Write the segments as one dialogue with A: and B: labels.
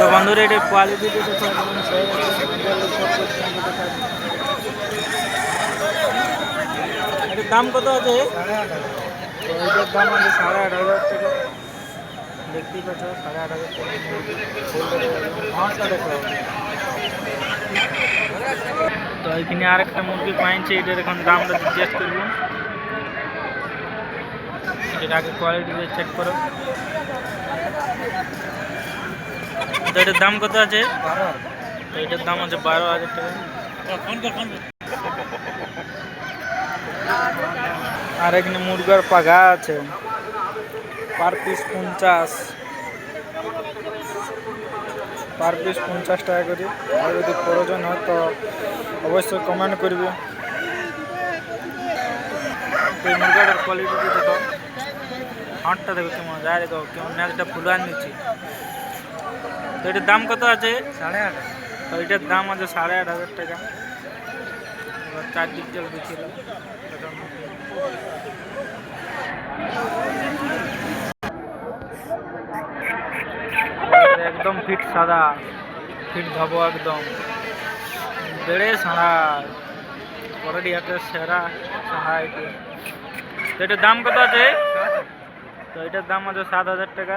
A: তো বন্ধুরা এটার কোয়ালিটি। এটার দাম কত আছে? তো এটার দাম আছে সাড়ে আট হাজার টাকা। দেখতেই পাচ্ছ সাড়ে আট হাজার টাকা। ভাঁজটা দেখো। তো এখানে আরেকটা মুরগি পাইছে এটার এখন দামটা জিজ্ঞেস করব। এটার আগে কোয়ালিটি চেক করো। তো এটার দাম কত আছে? তো এটার দাম আছে বারো হাজার টাকা। আর এখানে মুরগার পাঘা আছে। পার পিস পঞ্চাশ। পার পিস পঞ্চাশ টাকা করে। আর যদি প্রয়োজন হয় তো অবশ্যই কমেন্ট করবে। মুরগাটার কোয়ালিটি দেখো। হাঁটটা দেখো কেমন যায় দেখো, কেমন। ন্যাচটা ফুলান নিচ্ছি তো এটার দাম কত আছে?
B: সাড়ে আট
A: তো এটার দাম আছে সাড়ে আট হাজার টাকা। এবার চারদিক জল একদম ফিট সাদা ফিট ধবো একদম। বেড়ে সাড়া অলরেডি একটা সেরা সাড়া এটি তো এটার দাম কত আছে? তো এটার দাম আছে সাত হাজার টাকা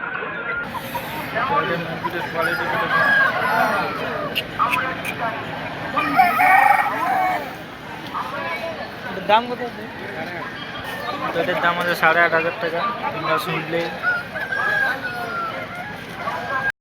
A: তো এটার মুরগিটার কোয়ালিটি দাম কত এটার দাম আছে সাড়ে আট হাজার টাকা। তোমরা শুনলে